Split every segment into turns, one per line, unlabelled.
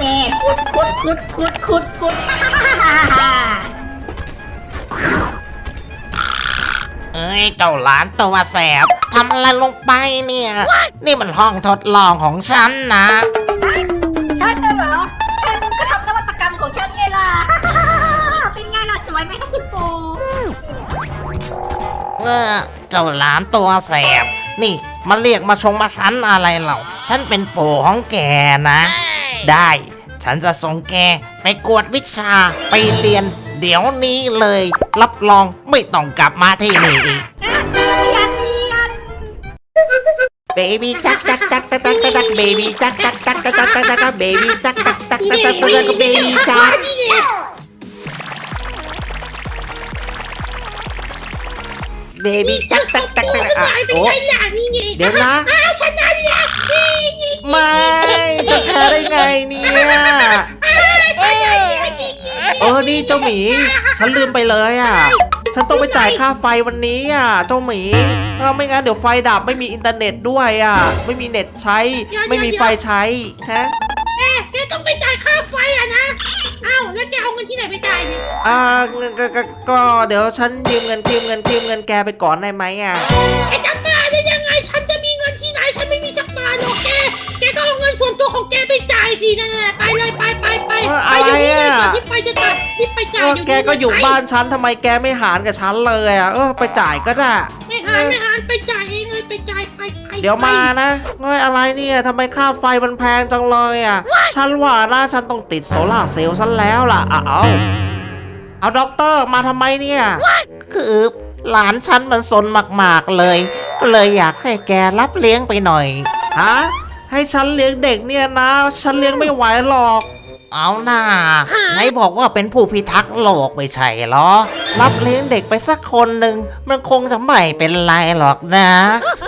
แน่ขุดขุดขุดขุดขุดขุด
เอ้ยเจ้าหลานตัวแสบทำอะไรลงไปเนี่ย นี่มันห้องทดลองของฉันนะ
ฉันน่ะเหรอ ฉันก็ทำนวัตกรรมของฉันไงล่ะ เป็นไงล่ะสวยไหมครับคุณปู่
เออเจ้าหลานตัวแสบ นี่มาเรียกมาชงมาชั้นอะไรเหล่า ฉันเป็นปู่ของแกนะ ได้ ฉันจะส่งแกไปกวดวิชาไปเรียน เดี๋ยวนี้เลย รับรองไม่ต้องกลับมาที่นี่อีก
ยันเนียน
Baby จักจักจักจักจักจัก baby จักจักจักจักจักจักจัก baby จักจักจักจักจักจัก baby จัก baby จักจักจักจักอะโอ้เดี๋ยวนะไม่จะแพ้ ได้ไงเนี่ยเออนี่เจ้าหมี ฉันลืมไปเลยอะ ฉันต้องไปจ่ายค่าไฟวันนี้อะ เจ้าหมีเออไม่งั้นเดี๋ยวไฟดับไม่มีอินเทอร์เน็ตด้วยอะ ไม่มีเน็ตใช้ ไม่มีไฟใช้ฮะ
แกแกต้องไปจ่ายค่าไฟอะนะอ้าวแล้วแกเอาเงินที่ไหนไปจ่ายเนี่ย
อ่าเงินก็ก็ก็เดี๋ยวฉันยืมเงินยืมเงินยืมเงินแกไปก่อนได้ไหมอะ
แกจะบ้าได้ยังไงฉันจะมี ตัวของแกไปจ่ายสินั่นแหละไปเลยไปไปไป
เออ
ไปเดี๋ยวนี้เลย
อะไรอะ
ก่อนที่ไฟจะตัดรีบไปจ่าย
เออ
เดี๋ยวนี้
แกก็อยู่
ไป
บ้านฉันทำไมแกไม่หารกับฉันเลยอะเออไปจ่ายก็ได้
ไม่หานไม่หานไปจ่ายเองเลยไปจ่ายไปไป
เดี๋ยวมานะเฮ้ยอะไรเนี่ยทำไมค่าไฟมันแพงจังเลยอะ ฉันว่านะฉันต้องติดโซล่าร์เซลล์ฉันแล้วล่ะอ้าวเอาด็อกเตอร์มาทำไมเนี่ย คือหลานฉันมันสนมากๆเลย ก็เลยอยากให้แกรับเลี้ยงไปหน่อย ฮะ ให้ฉันเลี้ยงเด็กเนี่ยนะ ฉันเลี้ยงไม่ไหวหรอก เอาหน่าไหนบอกว่าเป็นผู้พิทักษ์โลกไม่ใช่เหรอ รับเลี้ยงเด็กไปสักคนหนึ่งมันคงจะไม่เป็นไรหรอกนะ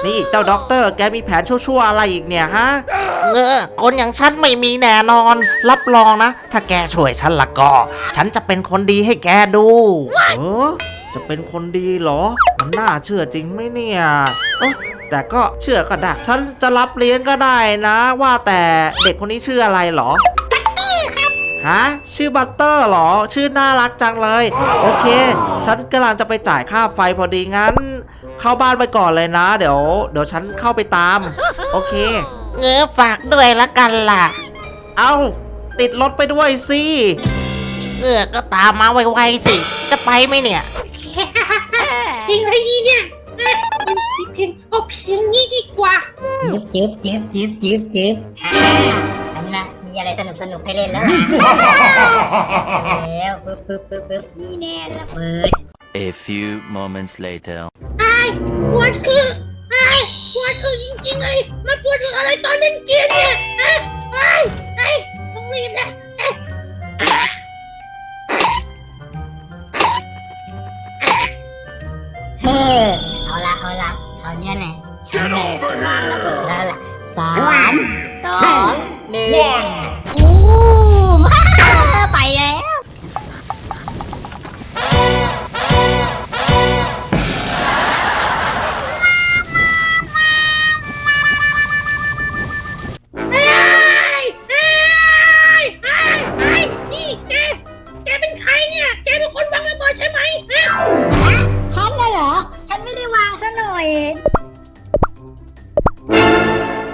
นี่เจ้าด็อกเตอร์แกมีแผนชั่วๆอะไรอีกเนี่ยฮะเออคนอย่างฉันไม่มีแน่นอน รับรองนะ ถ้าแกช่วยฉันละก็ ฉันจะเป็นคนดีให้แกดูเออจะเป็นคนดีเหรอ มันน่าเชื่อจริงไหมเนี่ยเออ แต่ก็เชื่อก็ได้ฉันจะรับเลี้ยงก็ได้นะ ว่าแต่เด็กคนนี้ชื่ออะไรเหรอฮะชื่อบัตเตอร์เหรอ ชื่อน่ารักจังเลย โอเค ฉันกำลังจะไปจ่ายค่าไฟพอดีงั้น เข้าบ้านไปก่อนเลยนะ เดี๋ยว เดี๋ยวฉันเข้าไปตาม โอเคเงื้อฝากด้วยละกันล่ะ เอาติดรถไปด้วยสิเออก็ตามมาไวๆสิ จะไปไหมเนี่ย
จิ๊บจิ๊บจิ๊บจิ๊บจิ๊บจิ๊บอ่าฉันนะมีอะไรสนุกสนุกให้เล่นแล้วล่ะแล้วปึ๊บปึ๊บปึ๊บปึ๊บนี่แน่ระเบิด
A few moments later.
ไอ้ปวดคือไอ้ปวดคือจริงๆเลยมันปวดคืออะไรตอนเล่นเกมเนี่ยไอ้ไอ้ไอ้ต้องรีบนะ เบิ
ด
ใช่ไหม
ฉันน่ะเหรอ ฉันไม่ได้วางซะหน่อย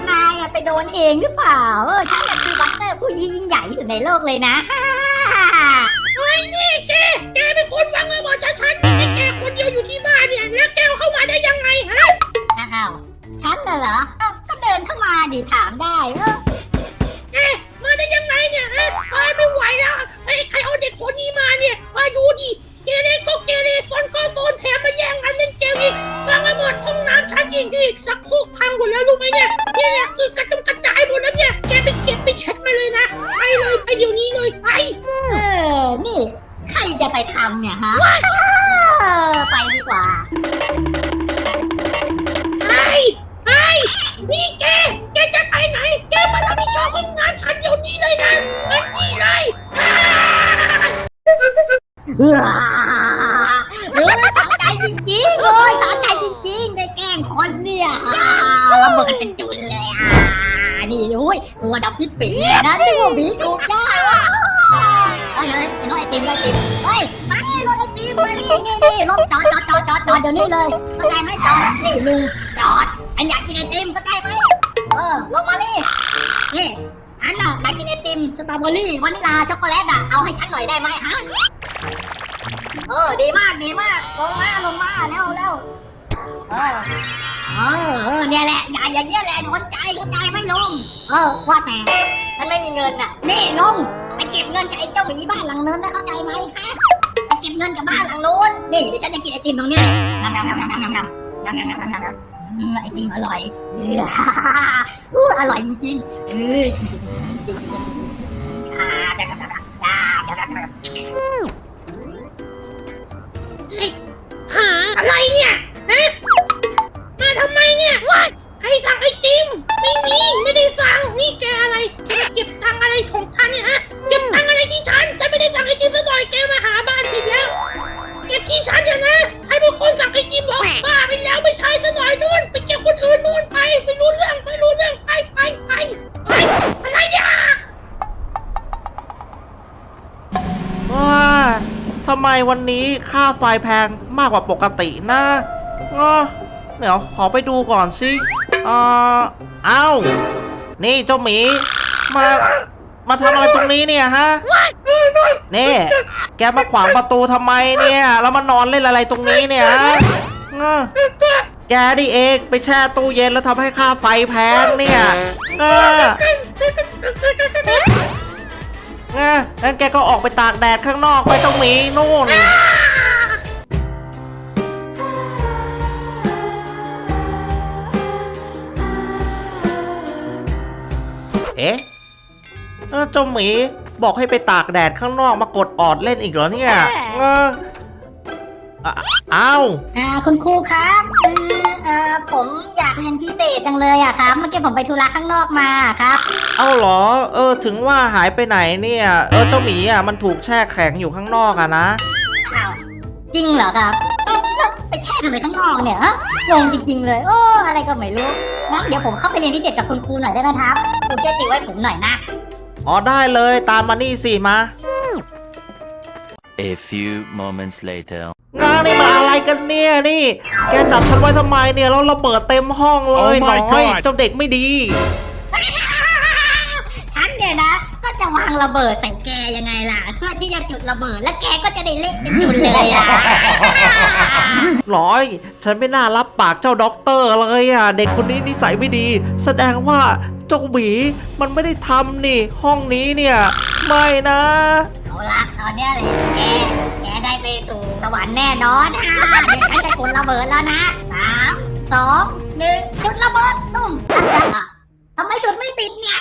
นายอะไปโดนเองหรือเปล่า เออฉัน ผู้ยิ่งใหญ่ที่สุดในโลกเลยนะ
ไอ้นี่แก แกเป็นคนวางระเบิดฉันๆไม่ใช่แกคนเดียวอยู่ที่บ้านเนี่ย แล้วแกเข้ามาได้ยังไงฮะ
อ้าว ฉันน่ะเหรอเอ้าก็เดินเข้ามาดิถามได้เออ
เอ๊ะมาได้ยังไงเนี่ยเอ๊ะไปไม่ไหวแล้วไอ้ยใครเอาเด็กคนนี้มาเนี่ยมาดูดิเกเรก็เกเรซนก็ซนแถมมาแย่งกันเล่นเกมอีกวางระเบิดห้องน้ำฉันอีกดิสักโครกพังหมดแล้วรู้ไหมเนี่ยเนี่ จะไป
ทำเนี่ยฮะเออไปดีกว่า
ไปไปนี่แกแกจะไปไหนแกมารับผิดชอบห้องน้ำฉันเดี๋ยวนี้เลยนะมันนี่เลยอ่า
เออเออสะใจจริงๆเลยสะใจจริงๆได้แกล้งคนเนี่ยอ่าระเบิดเป็นจุนเลยอะนี่โอ้ยยตัวดำพิษปีเลยนะที่ว่าผีถูกได้วะเฮ้ยเฮ้ยไอ้รถไอติมรถไอติมเฮ้ย นี่นี่นี่รถจอดจอดจอดจอดจอดเดี๋ยวนี้เลยเข้าใจไหมจอดนี่ลุงจอดอันอยากกินไอติมเข้าใจไหมเออลงมานี่นี่ฉันน่ะอยากกินไอติมสตรอเบอรี่วานิลาช็อกโกแลตอะเอาให้ฉันหน่อยได้ไหมฮะเออดีมากดีมากลงมาลงมาเร็วเร็วเออเออเออเนี่ยแหละอย่าอย่างเงี้ยแหละโดนใจเข้าใจไหมลุงเออว่าแต่ฉันไม่มีเงินน่ะนี่ลุงไปเก็บเงินกับไอ้เจ้าหมีบ้านหลังนั้นนะเข้าใจไหมฮะ ก็บเงินกับบ้านหลังนู้นนี่เดี๋ยวฉันจะกินไอติมตรงเนี้ยนำนำนำนำนำนำนำนำนำนำนำไอติมอร่อยอออู้อร่อยจริงๆเออจริงจริงจริงจริงอ่า
อะไรเนี่ยฮะมาทำไมเนี่ยใครสั่งไอติมไม่มีไม่ได้สั่งนี่แกอะไรแกเก็บตังอะไรของฉันเนี่ยฮะเก็บตังอะไรที่ฉันฉั บอกบ้าไปแล้วไม่ใช่ซะหน่อยนู่นไปเก็บคนอื่นนู่นไปไม่รู้เรื่องไม่รู้เรื่องไปไปไปไปอะไรเนี่ย
ว้าทำไมวันนี้ค่าไฟแพงมากกว่าปกตินะเออเดี๋ยวขอไปดูก่อนสิเออเอ้า นี่เจ้าหมี มา มาทำอะไรตรงนี้เนี่ยฮะ นี่ แกมาขวางประตูทำไมเนี่ย แล้วมานอนเล่นอะไรตรงนี้เนี่ยฮะ เออแกดิเองไปแช่ตู้เย็นแล้วทำให้ค่าไฟแพงเนี่ยเอองั้นงั้นแกก็ออกไปตากแดดข้างนอกไปตรงหมีนู่น เอ๊ะเออเจ้าหมีบอกให้ไปตากแดดข้างนอกมากดออดเล่นอีกเหรอเนี่ยเออ อะอ้าว
อ่าคุณครูครับคือเอ่อผมอยากเรียนพิเศษจังเลยอะครับ เมื่อกี้ผมไปธุระข้างนอกมาครับ
เอาเหรอ เออ ถึงว่าหายไปไหนเนี่ย เออเจ้าหมีอะมันถูกแช่แข็งอยู่ข้างนอกอะนะ
อ้าวจริงเหรอครับเอ้าแล้วไปแช่ทำไมข้างนอกเนี่ยฮะงงจริงๆเลย โอ้อะไรก็ไม่รู้งั้นเดี๋ยวผมเข้าไปเรียนพิเศษกับคุณครูหน่อยได้ไหมครับครูช่วยติวให้ผมหน่อยนะ
อ๋อได้เลยตามมานี่สิมา
A few moments later.
งานนี่มาอะไรกันเนี่ยนี่ แกจับฉันไว้ทำไมเนี่ยแล้วระเบิดเต็มห้องเลย
Oh
หน่
my
อย
God
เจ้าเด็กไม่ดี
ฉันเนี่ยนะ ก็จะวางระเบิดใส่แกยังไงล่ะ เพื่อที่จะจุดระเบิดแล้วแกก็จะได้เละเป็นจุดเลยอะ
ร้อย ฉันไม่น่ารับปากเจ้าด็อกเตอร์เลยอะ เด็กคนนี้นิสัยไม่ดี แสดงว่าเจ้าหมีมันไม่ได้ทำนี่ ห้องนี้เนี่ย ไม่นะ
เอาละคราวเนี้ยเลยแกแก ได้ไปสู่สวรรค์แน่นอนอะเดี๋ยวฉันจะกดระเบิดแล้วนะสามสองหนึ่งจุดระเบิดตุ้มอะทำไมจุดไม่ติดเนี่ย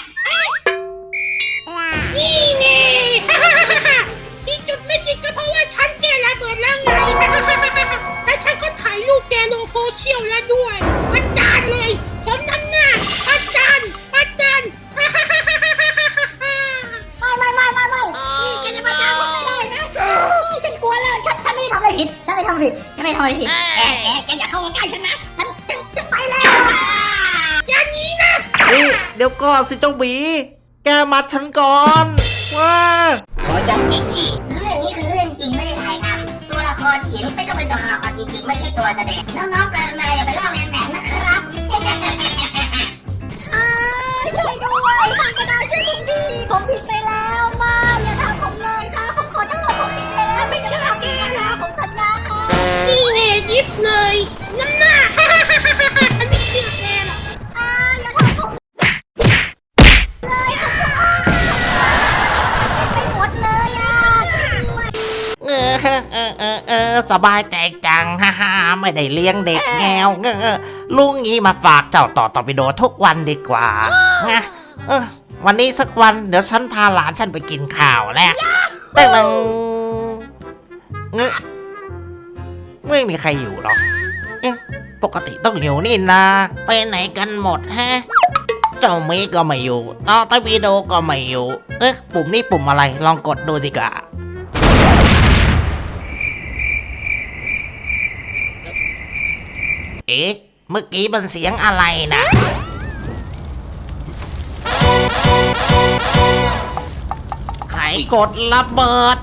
นี่แน่ที่จุดไม่ติดก็เพราะว่าฉันแกระเบิดแล้วไง และฉันก็ถ่ายรูปแกลงโซเชียลแล้วด้วยประจาน
อะไรผิดฉันไม่ทำอะไรผิดแกแกแกอย่าเข้ามาใกล้ฉันนะฉันฉันจะไปแล้ว
อย่างนี้นะ
นี่เดี๋ยวก่อนสิเจ้าหมีแกมัดฉันก่อนว้า
ขอย้ำอีกทีเรื่องนี้คือเรื่องจริงไม่ได้ถ่ายทำตัวละครเขียนไม่ก็เป็นตัวละครจริงๆไม่ใช่ตัวแสดงน้องๆกรุณาอย่าไปลอกเลียน
เออ
เออ
เอ
อสบายใจจังฮ่าฮ่าไม่ได้เลี้ยงเด็กแงวเออลุงงี้มาฝากเจ้าต่อต่อวิดีโอทุกวันดีกว่านะเออวันนี้สักวันเดี๋ยวฉันพาหลานฉันไปกินข้าวแหละแต่นังเงอะไม่มีใครอยู่หรอกเอ๊ะปกติต้องอยู่นี่นะ ไปไหนกันหมดฮะ เจ้าเมก็ไม่อยู่ต่อตวิดีโอก็ไม่อยู่ เอ๊ะปุ่มนี้ปุ่มอะไร ลองกดดูดีกว่ เอ๊ะ เมื่อกี้มันเสียงอะไรนะ ไขกดระเบิด